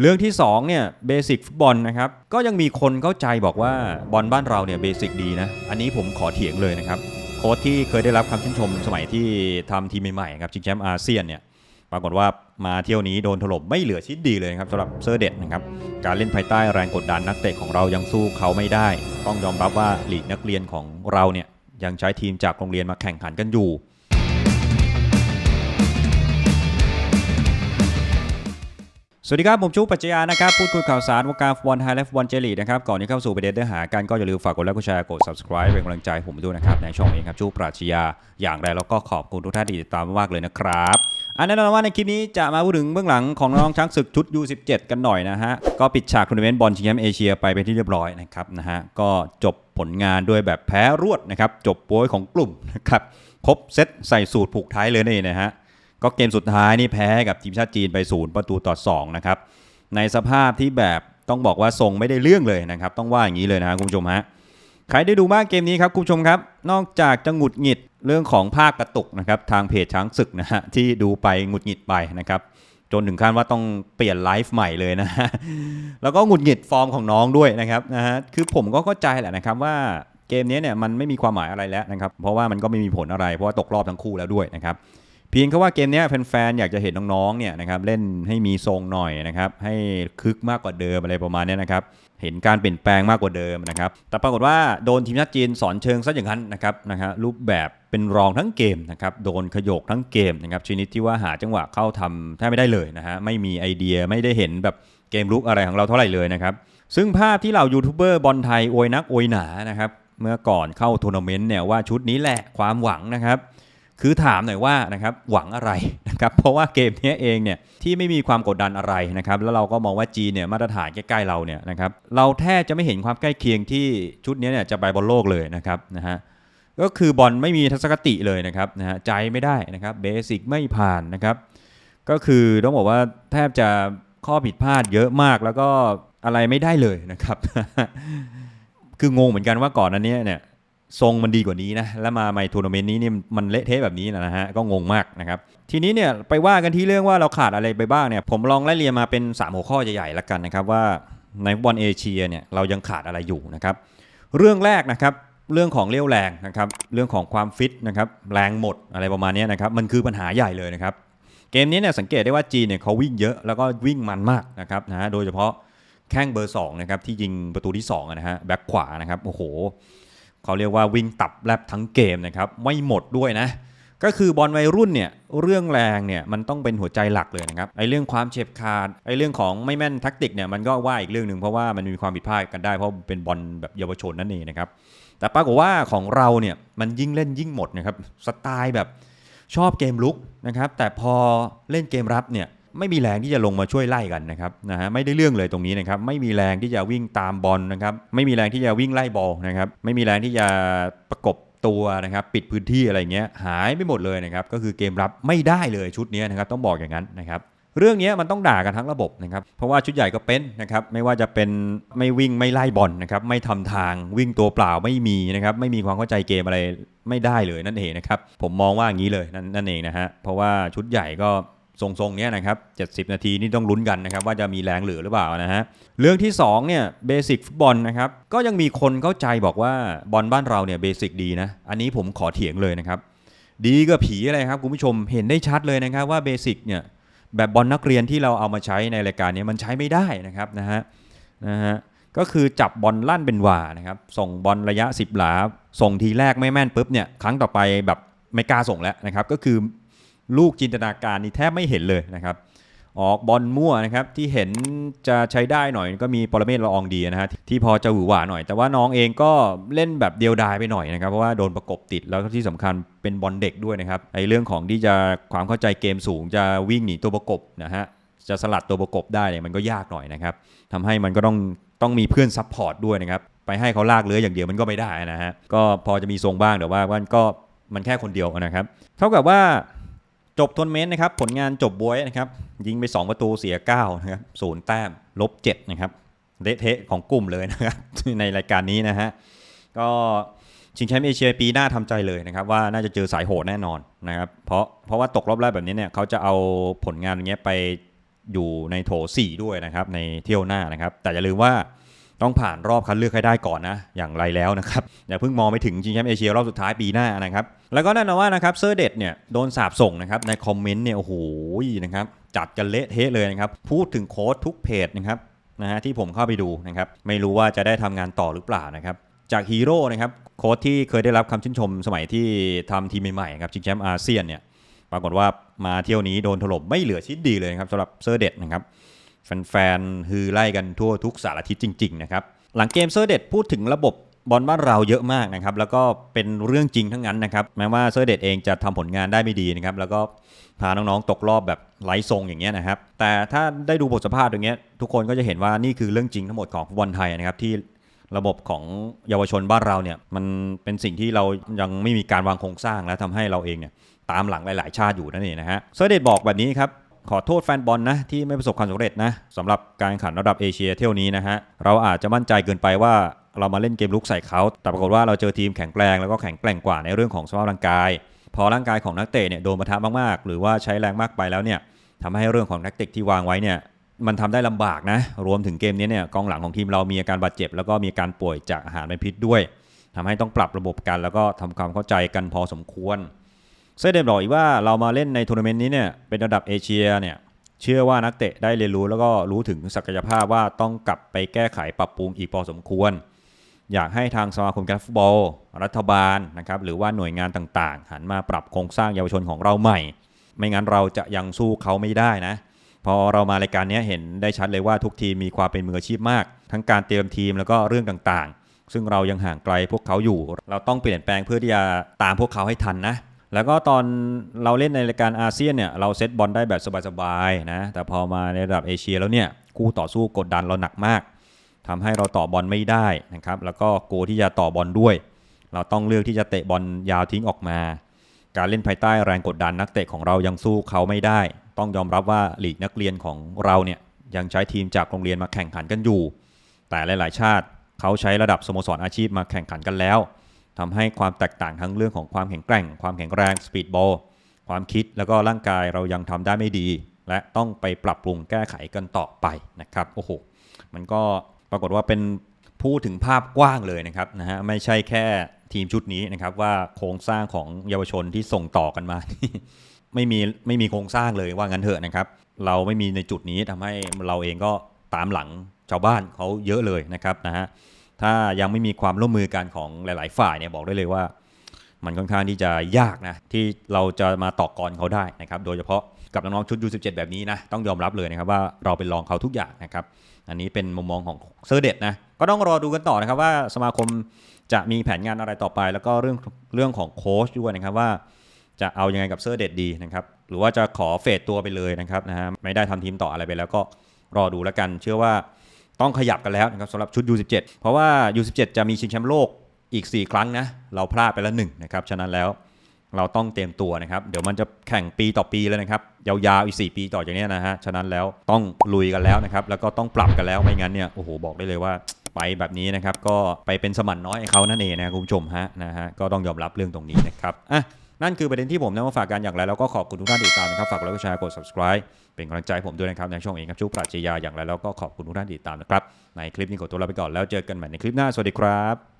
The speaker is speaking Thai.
เรื่องที่2เนี่ยเบสิกฟุตบอลนะครับก็ยังมีคนเข้าใจบอกว่าบอลบ้านเราเนี่ยเบสิกดีนะ อันนี้ผมขอเถียงเลยนะครับ โค้ชที่เคยได้รับคำชื่นชมสมัยที่ทำทีมใหม่ๆครับชิงแชมป์อาเซียนเนี่ยปรากฏว่ามาเที่ยวนี้โดนถล่มไม่เหลือชิ้นดีเลยครับสำหรับเซอร์เด็ดนะครับการเล่นภายใต้แรงกดดันนักเตะของเรายังสู้เขาไม่ได้ ต้องยอมรับว่าหลีกนักเรียนของเราเนี่ยยังใช้ทีมจากโรงเรียนมาแข่งขันกันอยู่ สวัสดีครับผมชูปัจจยานะครับพูดคุยข่าวสารวงการฟุตบอลไทยและฟุตบอลเจลีนะครับก่อนที่เข้าสู่ประเด็นเนื้อหากันก็อย่าลืมฝากกดไลค์กดแชร์กด subscribe เป็นกำลังใจผมด้วยนะครับในช่องเองครับชูปรัชญาอย่างไรแล้วก็ขอบคุณทุกท่านที่ติดตามมากเลยนะครับอันแน่นอนว่าในคลิปนี้จะมาพูดถึงเบื้องหลังของน้องช้างศึกชุด U17 กันหน่อยนะฮะก็ปิดฉากทัวร์นาเมนต์บอลชิงแชมป์เอเชียไปเป็นที่เรียบร้อยนะครับนะฮะก็จบผลงานด้วยแบบแพ้รวดนะครับจบโป้ยของกลุ่มนะครับครบเซตใส่สูตรผูกท้ายเลยนี่นะฮะ ก็เกมสุดท้ายนี่แพ้กับทีมชาติจีนไปศูนย์ประตูต่อ2นะครับในสภาพที่แบบต้องบอกว่าทรงไม่ได้เรื่องเลยนะครับ ต้องว่าอย่างนี้เลยนะครับคุณผู้ชมฮะใครได้ดูบ้างเกมนี้ครับคุณผู้ชมครับ นอกจากจะหงุดหงิดเรื่องของภาคกระตุกนะครับทางเพจช้างศึกนะฮะที่ดูไปหงุดหงิดไปนะครับจนถึงขั้นว่าต้องเปลี่ยนไลฟ์ใหม่เลยนะฮะแล้วก็หงุดหงิดฟอร์มของน้องด้วยนะครับนะฮะคือผมก็เข้าใจแหละนะครับว่าเกมนี้เนี่ยมันไม่มีความหมายอะไรแล้วนะครับเพราะว่ามันก็ไม่มีผลอะไรเพราะว่าตกรอบทั้งคู่แล้วด้วยนะครับ เพียงแค่ว่าเกมนี้แฟนๆอยากจะเห็นน้องๆเนี่ยนะครับเล่นให้มีทรงหน่อยนะครับให้คึกมากกว่าเดิมอะไรประมาณนี้นะครับเห็นการเปลี่ยนแปลงมากกว่าเดิมนะครับแต่ปรากฏว่าโดนทีมชาติจีนสอนเชิงซะอย่างนั้นนะครับนะฮะรูปแบบเป็นรองทั้งเกมนะครับโดนขยกทั้งเกมนะครับชนิดที่ว่าหาจังหวะเข้าทำแทบไม่ได้เลยนะฮะไม่มีไอเดียไม่ได้เห็นแบบเกมลุกอะไรของเราเท่าไหร่เลยนะครับซึ่งภาพที่เหล่ายูทูบเบอร์บอลไทยโอยนักโอยหนานะครับเมื่อก่อนเข้าทัวร์นาเมนต์เนี่ยว่าชุดนี้แหละความหวังนะครับ คือถามหน่อยว่านะครับหวังอะไรนะครับเพราะว่าเกมนี้เองเนี่ยที่ไม่มีความกดดันอะไรนะครับแล้วเราก็มองว่าจีนเนี่ยมาตรฐานใกล้ๆเราเนี่ยนะครับเราแทบจะไม่เห็นความใกล้เคียงที่ชุดนี้เนี่ยจะไปบอลโลกเลยนะครับนะฮะก็คือบอลไม่มีทัศนคติเลยนะครับนะฮะใจไม่ได้นะครับเบสิกไม่ผ่านนะครับก็คือต้องบอกว่าแทบจะข้อผิดพลาดเยอะมากแล้วก็อะไรไม่ได้เลยนะครับ คืองงเหมือนกันว่าก่อนอันเนี้ยเนี่ย ทรงมันดีกว่านี้นะแล้วมาไมทัวร์นาเมนต์นี้นี่มันเละเทะแบบนี้นะฮะก็งงมากนะครับทีนี้เนี่ยไปว่ากันที่เรื่องว่าเราขาดอะไรไปบ้างเนี่ยผมลองไล่เรียงมาเป็น 3 หัวข้อใหญ่ๆแล้วกันนะครับว่าในฟุตบอลเอเชียเนี่ยเรายังขาดอะไรอยู่นะครับเรื่องแรกนะครับเรื่องของเลี้ยวแรงนะครับเรื่องของความฟิตนะครับแรงหมดอะไรประมาณนี้นะครับมันคือปัญหาใหญ่เลยนะครับเกมนี้เนี่ยสังเกตได้ว่าจีนเนี่ยเขาวิ่งเยอะแล้วก็วิ่งมันมากนะครับนะฮะโดยเฉพาะแข้งเบอร์2นะครับที่ยิงประตูที่2อะนะฮะแบ็คขวานะครับโอ้โห เขาเรียกว่าวิ่งตับแลบทั้งเกมนะครับไม่หมดด้วยนะ ก็คือบอลวัยรุ่นเนี่ยเรื่องแรงเนี่ยมันต้องเป็นหัวใจหลักเลยนะครับไอ้เรื่องความเฉียบขาดไอ้เรื่องของไม่แม่นแทักติกเนี่ยมันก็ว่าอีกเรื่องหนึ่งเพราะว่ามันมีความผิดพลาดกันได้เพราะเป็นบอลแบบเยาวชนนั่นเองนะครับแต่ปรากฏว่าของเราเนี่ยมันยิ่งเล่นยิ่งหมดนะครับสไตล์แบบชอบเกมลุกนะครับแต่พอเล่นเกมรับเนี่ย ไม่มีแรงที่จะลงมาช่วยไล่กันนะครับนะฮะไม่ได้เรื่องเลยตรงนี้นะครับไม่มีแรงที่จะวิ่งตามบอลนะครับไม่มีแรงที่จะวิ่งไล่บอลนะครับไม่มีแรงที่จะประกบตัวนะครับปิดพื้นที่อะไรเงี้ยหายไปหมดเลยนะครับก็คือเกมรับไม่ได้เลยชุดนี้นะครับต้องบอกอย่างนั้นนะครับเรื่องนี้มันต้องด่ากันทั้งระบบนะครับ เพราะว่าชุดใหญ่ก็เป็นนะครับ ไม่ว่าจะเป็นไม่วิ่งไม่ไล่บอลนะครับ ไม่ทำทางวิ่งตัวเปล่าไม่มีนะครับ ไม่มีความเข้าใจเกมอะไรไม่ได้เลยนั่นเองนะครับ ผมมองว่าอย่างนี้เลยนั่นนั่นเองนะฮะ เพราะว่าชุดใหญ่ก็ ทรงๆเนี้ยนะครับ70 นาทีนี่ต้องลุ้นกันนะครับ ว่าจะมีแรงเหลือหรือเปล่านะฮะเรื่องที่2เนี่ยเบสิกฟุตบอลนะครับก็ยังมีคนเข้าใจบอกว่าบอลบ้านเราเนี่ยเบสิกดีนะอันนี้ผมขอเถียงเลยนะครับดีก็ผีอะไรครับคุณผู้ชมเห็นได้ชัดเลยนะครับว่าเบสิกเนี่ยแบบบอลนักเรียนที่เราเอามาใช้ในรายการนี้มันใช้ไม่ได้นะครับนะฮะนะฮะก็คือจับบอลลั่นเป็นหว่านะครับส่งบอลระยะ 10 หลา ส่งทีแรกไม่แม่นปุ๊บเนี่ยครั้งต่อไปแบบไม่กล้าส่งแล้วนะครับก็คือ ลูกจินตนาการนี่แทบไม่เห็นเลยนะครับ ออกบอลมั่วนะครับ ที่เห็นจะใช้ได้หน่อยก็มีปรเมศละอองดีนะฮะที่พอจะหวือหวาหน่อย แต่ว่าน้องเองก็เล่นแบบเดียวดายไปหน่อยนะครับ เพราะว่าโดนประกบติดแล้วที่สำคัญเป็นบอลเด็กด้วยนะครับไอ้เรื่องของที่จะความเข้าใจเกมสูงจะวิ่งหนีตัวประกบนะฮะจะสลัดตัวประกบได้เนี่ยมันก็ยากหน่อยนะครับทำให้มันก็ต้องต้องมีเพื่อนซับพอร์ตด้วยนะครับไปให้เขาลากเลื้อยอย่างเดียวมันก็ไม่ได้นะฮะก็พอจะมีทรงบ้างแต่ว่ามันก็มันแค่คนเดียวนะครับ เท่ากับว่า จบทัวร์นาเมนต์นะครับ ผลงานจบบวยนะครับ ยิงไป 2 ประตูเสีย9นะครับศูนย์แต้มลบ7นะครับเละเทะของกลุ่มเลยนะครับ ในรายการนี้นะฮะก็ชิงแชมป์เอเชียปีหน้าทำใจเลยนะครับ ว่าน่าจะเจอสายโหดแน่นอนนะครับ เพราะเพราะว่าตกรอบแรกแบบนี้เนี่ยเขาจะเอาผลงานอย่างเงี้ยไปอยู่ในโถ4ด้วยนะครับ ในเที่ยวหน้านะครับ แต่อย่าลืมว่า ต้องผ่านรอบคัดเลือกให้ได้ก่อนนะอย่างไรแล้วนะครับอย่าเพิ่งมองไปถึงชิงแชมป์เอเชียรอบสุดท้ายปีหน้านะครับแล้วก็แน่นอนว่านะครับเซอร์เด็ดเนี่ยโดนสาบส่งนะครับในคอมเมนต์เนี่ยโอ้โหนะครับจัดกันเละเทะเลยนะครับพูดถึงโค้ดทุกเพจนะครับนะฮะที่ผมเข้าไปดูนะครับไม่รู้ว่าจะได้ทำงานต่อหรือเปล่านะครับจากฮีโร่นะครับโค้ชที่เคยได้รับคำชื่นชมสมัยที่ทำทีมใหม่ๆครับชิงแชมป์อาเซียนเนี่ยปรากฏว่ามาเที่ยวนี้โดนถล่มไม่เหลือชิ้นดีเลยครับสำหรับเซอร์เด็ดนะครับ แฟนๆฮือไล่กันทั่วทุกสารทิศจริง ๆ นะครับ หลังเกมเซอร์เด็ดพูดถึงระบบบอลบ้านเราเยอะมากนะครับ แล้วก็เป็นเรื่องจริงทั้งนั้นนะครับ แม้ว่าเซอร์เด็ดเองจะทำผลงานได้ไม่ดีนะครับ แล้วก็พาน้องๆตกรอบแบบไร้ทรงอย่างเงี้ยนะครับ แต่ถ้าได้ดูบทสัมภาษณ์ตรงเนี้ยทุกคนก็จะเห็นว่านี่คือเรื่องจริงทั้งหมดของฟุตบอลไทยนะครับที่ระบบของเยาวชนบ้านเราเนี่ยมันเป็นสิ่งที่เรายังไม่มีการวางโครงสร้างและทำให้เราเองเนี่ยตามหลังหลาย ๆ ชาติอยู่นั่นเองนะฮะเซอร์เดตบอกแบบนี้ครับ ขอโทษแฟนบอลนะที่ไม่ประสบความสำเร็จนะสำหรับการแข่งขันระดับเอเชียเที่ยวนี้นะฮะเราอาจจะมั่นใจเกินไปว่าเรามาเล่นเกมลุกใส่เขา แต่ปรากฏว่าเราเจอทีมแข็งแกร่งแล้วก็แข็งแกร่งกว่าในเรื่องของสภาพร่างกาย พอร่างกายของนักเตะเนี่ยโดนปะทะมากๆ หรือว่าใช้แรงมากไปแล้วเนี่ยทำให้เรื่องของนักเตะที่วางไว้เนี่ยมันทำได้ลำบากนะ รวมถึงเกมนี้เนี่ยกองหลังของทีมเรามีอาการบาดเจ็บ แล้วก็มีการป่วยจากอาหารเป็นพิษด้วยทำให้ต้องปรับระบบกัน แล้วก็ทำความเข้าใจกันพอสมควร เซเดมบอกอีกว่าเรามาเล่นในทัวร์นาเมนต์นี้เนี่ยเป็นระดับเอเชียเนี่ยเชื่อว่านักเตะได้เรียนรู้แล้วก็รู้ถึงศักยภาพว่าต้องกลับไปแก้ไขปรับปรุงอีกพอสมควร อยากให้ทางสมาคมกีฬาฟุตบอล รัฐบาลนะครับหรือว่าหน่วยงานต่างๆ หันมาปรับโครงสร้างเยาวชนของเราใหม่ ไม่งั้นเราจะยังสู้เขาไม่ได้นะพอเรามารายการนี้เห็นได้ชัดเลยว่าทุกทีมมีความเป็นมืออาชีพมาก ทั้งการเตรียมทีมแล้วก็เรื่องต่างๆ ซึ่งเรายังห่างไกลพวกเขาอยู่ เราต้องเปลี่ยนแปลงเพื่อที่จะตามพวกเขาให้ทันนะ แล้วก็ตอนเราเล่นในรายการอาเซียนเนี่ยเราเซตบอลได้แบบสบายๆนะแต่พอมาในระดับเอเชียแล้วเนี่ยคู่ต่อสู้กดดันเราหนักมากทำให้เราต่อบอลไม่ได้นะครับแล้วก็โกที่จะต่อบอลด้วย เราต้องเลือกที่จะเตะบอลยาวทิ้งออกมา การเล่นภายใต้แรงกดดันนักเตะของเรายังสู้เขาไม่ได้ ต้องยอมรับว่าหลีกนักเรียนของเราเนี่ยยังใช้ทีมจากโรงเรียนมาแข่งขันกันอยู่ แต่หลาย ๆ ชาติเขาใช้ระดับสโมสรอาชีพมาแข่งขันกันแล้ว ทำให้ความแตกต่างทั้งเรื่องของความแข็งแกร่ง ความแข็งแรงสปีดบอลความคิดแล้วก็ร่างกายเรายังทำได้ไม่ดี และต้องไปปรับปรุงแก้ไขกันต่อไปนะครับโอ้โหมันก็ปรากฏว่าเป็นพูดถึงภาพกว้างเลยนะครับนะฮะไม่ใช่แค่ทีมชุดนี้นะครับว่าโครงสร้างของเยาวชนที่ส่งต่อกันมาไม่มีไม่มีโครงสร้างเลยว่างั้นเถอะนะครับ เราไม่มีในจุดนี้ทำให้เราเองก็ตามหลังชาวบ้านเขาเยอะเลยนะครับนะฮะ ถ้ายังไม่มีความร่วมมือกันของหลาย ๆ ฝ่ายเนี่ยบอกได้เลยว่า มันค่อนข้างที่จะยากนะที่เราจะมาต่อกรเขาได้นะครับโดยเฉพาะกับน้องๆชุด U17 แบบนี้นะต้องยอมรับเลยนะครับว่าเราเป็นรองเขาทุกอย่างนะครับอันนี้เป็นมุมมองของเซอร์เด็ดนะก็ต้องรอดูกันต่อนะครับว่าสมาคมจะมีแผนงานอะไรต่อไป แล้วก็เรื่องเรื่องของโค้ชด้วยนะครับว่าจะเอายังไงกับเซอร์เด็ดดีนะครับหรือว่าจะขอเฟดตัวไปเลยนะครับนะฮะไม่ได้ทำทีมต่ออะไรไปแล้วก็รอดูแล้วกัน เชื่อว่า ต้องขยับกันแล้วนะครับสำหรับชุด U17 เพราะว่า U17 จะมีชิงแชมป์โลกอีก 4 ครั้งนะ เราพลาดไปแล้วหนึ่งนะครับ ฉะนั้นแล้วเราต้องเตรียมตัวนะครับ เดี๋ยวมันจะแข่งปีต่อปีเลยนะครับ ยาวๆ อีก 4 ปีต่อจากนี้นะฮะ ฉะนั้นแล้วต้องลุยกันแล้วนะครับ แล้วก็ต้องปรับกันแล้ว ไม่งั้นเนี่ย โอ้โห บอกได้เลยว่าไปแบบนี้นะครับ ก็ไปเป็นสมันน้อยให้เขานั่นเองนะคุณผู้ชมฮะ นะฮะ ก็ต้องยอมรับเรื่องตรงนี้นะครับ อะ นั่นคือประเด็นที่ผมนำมาฝากกันอย่างไรแล้วก็ขอบคุณทุกท่านติดตามนะครับฝากกดไลค์กดแชร์กด subscribe เป็นกำลังใจให้ผมด้วยนะครับในช่องเองครับชุกปรัชญาอย่างไรแล้วก็ขอบคุณทุกท่านติดตามนะครับในคลิปนี้ขอตัวลาไปก่อนแล้วเจอกันใหม่ในคลิปหน้าสวัสดีครับ